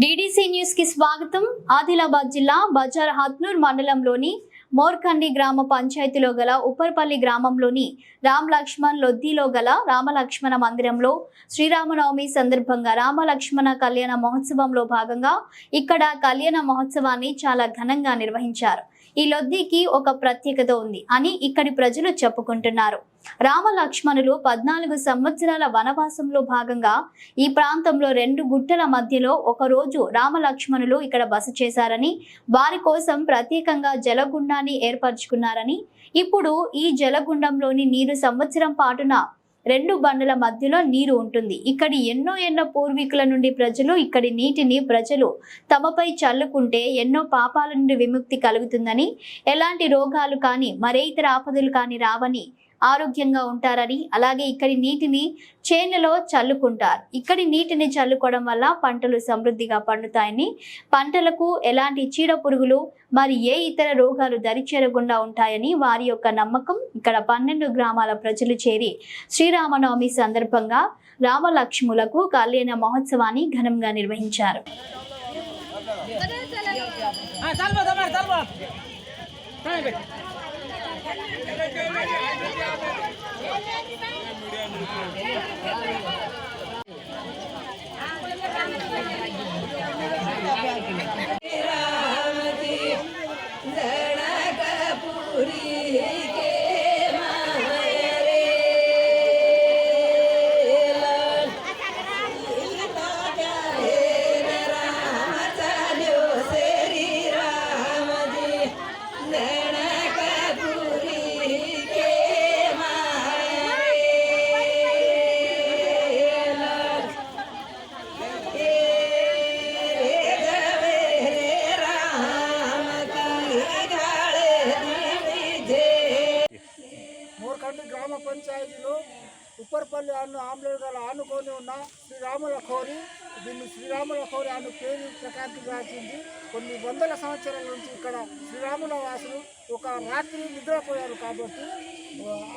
DDC న్యూస్కి స్వాగతం. ఆదిలాబాద్ జిల్లా బజార్ హత్నూర్ మండలంలోని మోర్కండి గ్రామ పంచాయతీలో గల ఉప్పర్పల్లి గ్రామంలోని రామ్ లక్ష్మణ్ లొద్దిలో గల రామలక్ష్మణ మందిరంలో శ్రీరామనవమి సందర్భంగా రామలక్ష్మణ కళ్యాణ మహోత్సవంలో భాగంగా ఇక్కడ కళ్యాణ మహోత్సవాన్ని చాలా ఘనంగా నిర్వహించారు. ఈ లొద్దికి ఒక ప్రత్యేకత ఉంది అని ఇక్కడి ప్రజలు చెప్పుకుంటున్నారు. రామ లక్ష్మణులు పద్నాలుగు సంవత్సరాల వనవాసంలో భాగంగా ఈ ప్రాంతంలో రెండు గుట్టల మధ్యలో ఒక రోజు రామ లక్ష్మణులు ఇక్కడ బస చేశారని వారి కోసం ప్రత్యేకంగా జలగుండాన్ని ఏర్పరచుకున్నారని ఇప్పుడు ఈ జలగుండంలోని నీరు సంవత్సరం పాటున రెండు బండ్ల మధ్యలో నీరు ఉంటుంది. ఇక్కడి ఎన్నో ఎన్నో పూర్వీకుల నుండి ప్రజలు ఇక్కడి నీటిని ప్రజలు తమపై చల్లుకుంటే ఎన్నో పాపాల నుండి విముక్తి కలుగుతుందని ఎలాంటి రోగాలు కానీ మరే ఇతర ఆపదలు కానీ రావని ఆరోగ్యంగా ఉంటారని అలాగే ఇక్కడి నీటిని చేనులో చల్లుకుంటారు. ఇక్కడి నీటిని చల్లుకోవడం వల్ల పంటలు సమృద్ధిగా పండుతాయని పంటలకు ఎలాంటి చీడ పురుగులు మరి ఏ ఇతర రోగాలు దరిచేరకుండా ఉంటాయని వారి యొక్క నమ్మకం ఇక్కడ పన్నెండు గ్రామాల ప్రజలు చేరి శ్రీరామనవమి సందర్భంగా రామలక్ష్ములకు కళ్యాణ మహోత్సవాన్ని ఘనంగా నిర్వహించారు. మీడియా గ్రామ పంచాయతీలో ఉప్పర్పల్లి అన్ను ఆమ్లేగల ఆనుకొని ఉన్న శ్రీరాముల కోరి దీన్ని శ్రీరాముల కోరి అను పేరు ప్రకాశించింది కొన్ని వందల సంవత్సరాల నుంచి ఇక్కడ శ్రీరాముల వాసులు ఒక రాత్రి నిద్రపోయారు కాబట్టి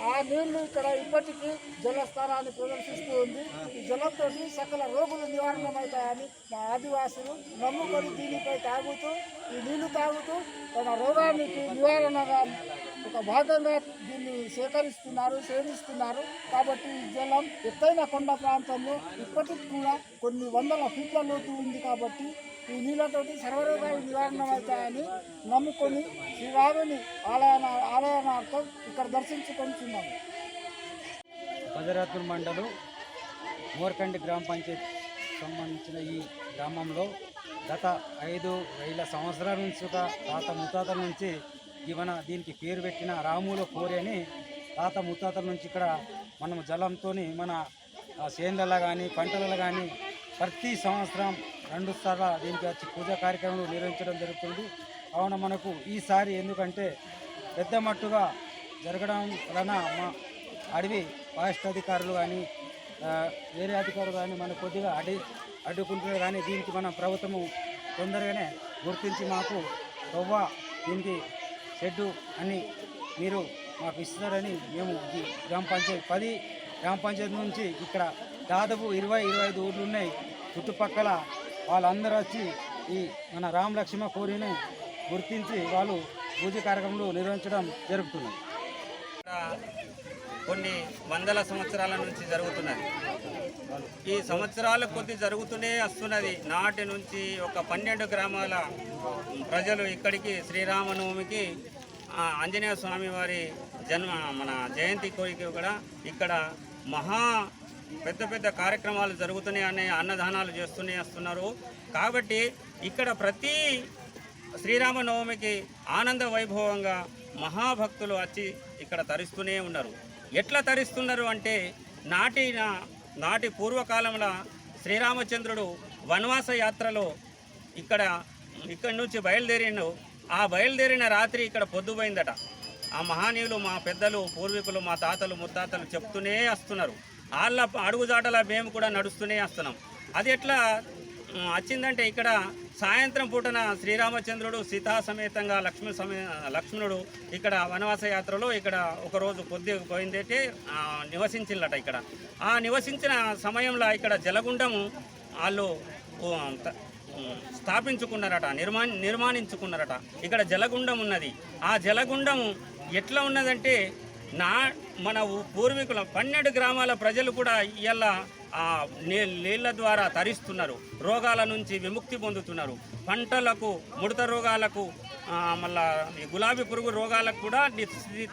ఆ నీళ్ళు ఇక్కడ ఇప్పటికీ జలస్థానాన్ని ప్రదర్శిస్తూ ఉంది. ఈ జలంతో సకల రోగులు నివారణమవుతాయని మా ఆదివాసులు నమ్ముకొని దీనిపై తాగుతూ ఈ నీళ్ళు తాగుతూ తన రోగానికి నివారణగా ఒక భాగంగా దీన్ని సేకరిస్తున్నారు సేవిస్తున్నారు కాబట్టి ఈ జలం ఎత్తైన కొండ ప్రాంతంలో ఇప్పటికి కూడా కొన్ని వందల ఫీట్ల లోతు ఉంది కాబట్టి ఈ నీళ్ళతోటి సర్వరోగాలు నివారణ అవుతాయని నమ్ముకొని శ్రీరాముని ఆలయాన ఆలయానార్థం ఇక్కడ దర్శించుకుంటున్నాము భద్రాద్రి మండలం మోర్కండి గ్రామ పంచాయతీ సంబంధించిన ఈ గ్రామంలో గత ఐదు వేల సంవత్సరాల నుంచి ఒక తాత ముత్తాతల నుంచి ఇవన దీనికి పేరు పెట్టిన రాముల కోరి అని తాత ముత్తాతల నుంచి ఇక్కడ మనం జలంతో మన ఆ, చేనులలో కానీ పంటలలో కానీ ప్రతి సంవత్సరం రెండు సార్లు దీనికి వచ్చి పూజా కార్యక్రమాలు నిర్వహించడం జరుగుతుంది. కావున మనకు ఈసారి ఎందుకంటే పెద్ద మట్టుగా జరగడం వలన మా అడవి ఫారెస్ట్ అధికారులు కానీ వేరే అధికారులు కానీ మన కొద్దిగా అడి అడ్డుకుంటున్నారు. కానీ దీనికి మన ప్రభుత్వము తొందరగానే గుర్తించి మాకు తవ్వ దీనికి షెడ్డు అని మీరు మాకు ఇస్తారని మేము గ్రామ పంచాయతీ పది గ్రామ పంచాయతీ నుంచి ఇక్కడ దాదాపు ఇరవై ఇరవై ఐదు ఊర్లు ఉన్నాయి. చుట్టుపక్కల వాళ్ళందరూ వచ్చి ఈ మన రామ లక్ష్మ కోరిని గుర్తించి వాళ్ళు పూజ కార్యక్రమాలు నిర్వహించడం జరుగుతుంది కొన్ని వందల సంవత్సరాల నుంచి జరుగుతున్నది. ఈ సంవత్సరాల కొద్ది జరుగుతూనే వస్తున్నది. నాటి నుంచి ఒక పన్నెండు గ్రామాల ప్రజలు ఇక్కడికి శ్రీరామనవమికి ఆంజనేయ స్వామి వారి జన్మ మన జయంతి కోరిక కూడా ఇక్కడ మహా పెద్ద పెద్ద కార్యక్రమాలు జరుగుతున్నాయి అనే అన్నదానాలు చేస్తూనే వస్తున్నారు. కాబట్టి ఇక్కడ ప్రతి శ్రీరామనవమికి ఆనంద వైభవంగా మహాభక్తులు వచ్చి ఇక్కడ తరిస్తూనే ఉన్నారు. ఎట్లా తరిస్తున్నారు అంటే నాటి నాటి పూర్వకాలంలో శ్రీరామచంద్రుడు వనవాస యాత్రలో ఇక్కడ ఇక్కడి నుంచి బయలుదేరిండు. ఆ బయలుదేరిన రాత్రి ఇక్కడ పొద్దుపోయిందట. ఆ మహానీయులు మా పెద్దలు పూర్వీకులు మా తాతలు ముత్తాతలు చెప్తూనే వస్తున్నారు. వాళ్ళ అడుగుజాటల మేము కూడా నడుస్తూనే వస్తున్నాం. అది ఎట్లా వచ్చిందంటే ఇక్కడ సాయంత్రం పూటన శ్రీరామచంద్రుడు సీతా సమేతంగా లక్ష్మణ సమే లక్ష్మణుడు ఇక్కడ వనవాస యాత్రలో ఇక్కడ ఒకరోజు కొద్ది పోయిందంటే నివసించిందట ఇక్కడ. ఆ నివసించిన సమయంలో ఇక్కడ జలగుండము వాళ్ళు స్థాపించుకున్నారట నిర్మా నిర్మాణించుకున్నారట. ఇక్కడ జలగుండం ఉన్నది. ఆ జలగుండం ఎట్లా ఉన్నదంటే నా మన పూర్వీకుల పన్నెండు గ్రామాల ప్రజలు కూడా ఇలా ఆ నీళ్ళ ద్వారా తరిస్తున్నారు. రోగాల నుంచి విముక్తి పొందుతున్నారు. పంటలకు ముడత రోగాలకు మళ్ళా ఈ గులాబీ పురుగు రోగాలకు కూడా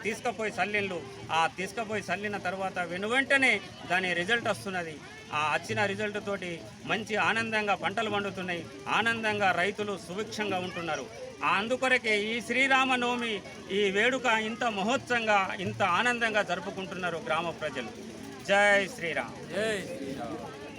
తీసుకుపోయి చల్లిండ్లు ఆ తీసుకుపోయి చల్లిన తర్వాత వెను వెంటనే దాని రిజల్ట్ వస్తున్నది. ఆ వచ్చిన రిజల్ట్ తోటి మంచి ఆనందంగా పంటలు పండుతున్నాయి. ఆనందంగా రైతులు సుభిక్షంగా ఉంటున్నారు. అందుకొరకే ఈ శ్రీరామనవమి ఈ వేడుక ఇంత మహోత్సవంగా ఇంత ఆనందంగా జరుపుకుంటున్నారు గ్రామ ప్రజలు. జై శ్రీరామ్. జై